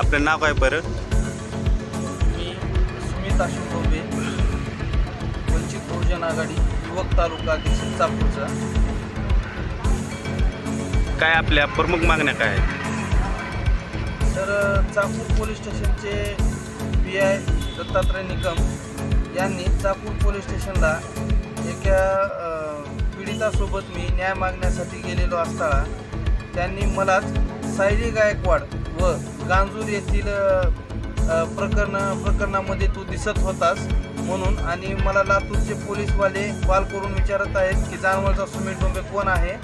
आपलं नाव काय बरं? मी सुमित अशोक वंचित बहुजन आघाडी युवक तालुका अध्यक्ष चापूरचा काय आपल्या प्रमुख मागण्या काय आहेत? तर चाकूर पोलीस स्टेशनचे पी आय दत्तात्रय निकम यांनी चाकूर पोलीस स्टेशनला एका अ, पीडितासोबत मी न्याय मागण्यासाठी गेलेलो असताना त्यांनी मलाच सायली गायकवाड व गांजूर येथील प्रकरण प्रकरणामध्ये तू दिसत होतास म्हणून आणि मला लातूरचे पोलीसवाले कॉल करून विचारत आहेत की जानवरचा सुमित डोंबे कोण आहे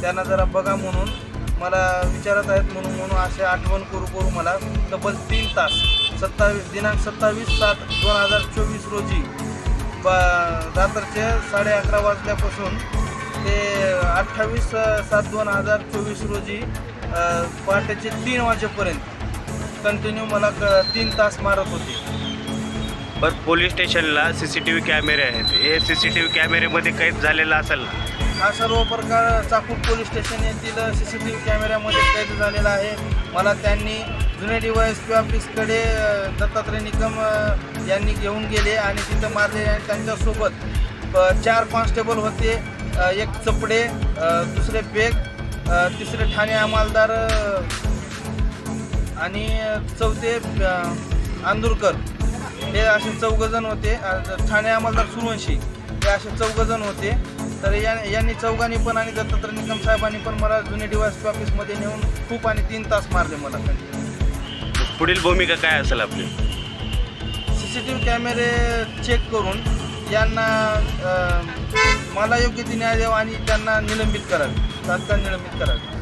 त्यांना जरा बघा म्हणून. मला विचारत आहेत म्हणून म्हणून असे आठवण करू करू मला. तब्बल तीन तास सत्तावीस दिनांक सत्तावीस सात दोन हजार चोवीस रोजी ब रात्रीचे साडे अकरा वाजल्यापासून ते अठ्ठावीस सात दोन हजार चोवीस रोजी पहाटेचे तीन वाजेपर्यंत कंटिन्यू मला क तीन तास मारत होते. बरं पोलीस स्टेशनला सी सी टी व्ही कॅमेरे आहेत. हे सी सी टी व्ही कॅमेरेमध्ये कैद झालेलं असेल ना? हा सर्व प्रकार चाकूर पोलीस स्टेशन येथील सी सी टी व्ही कॅमेऱ्यामध्ये कैद झालेला आहे. मला त्यांनी जुने डी वाय एस पी ऑफिसकडे अ, दत्तात्रय निकम अ, यांनी घेऊन गेले आणि तिथं मारले आणि त्यांच्यासोबत अ, चार कॉन्स्टेबल होते अ, एक चपडे अ, दुसरे बेग अ, तिसरे ठाणे अंमलदार अ, आणि चौथे आंदूरकर. हे असे चौघजण होते. ठाणे अंमलदार सुरवंशी हे असे चौघजण होते. तर या यांनी चौघांनी पण आणि दत्तात्रय निकम साहेबांनी पण मला जुने डिवाइस ऑफिसमध्ये नेऊन खूप आणि तीन तास मारले मला. पुढील भूमिका काय असेल आपली? सी सी टी व्ही कॅमेरे चेक करून यांना मला योग्य ती न्याय द्यावा आणि त्यांना निलंबित करावे. तात्काळ निलंबित करावे.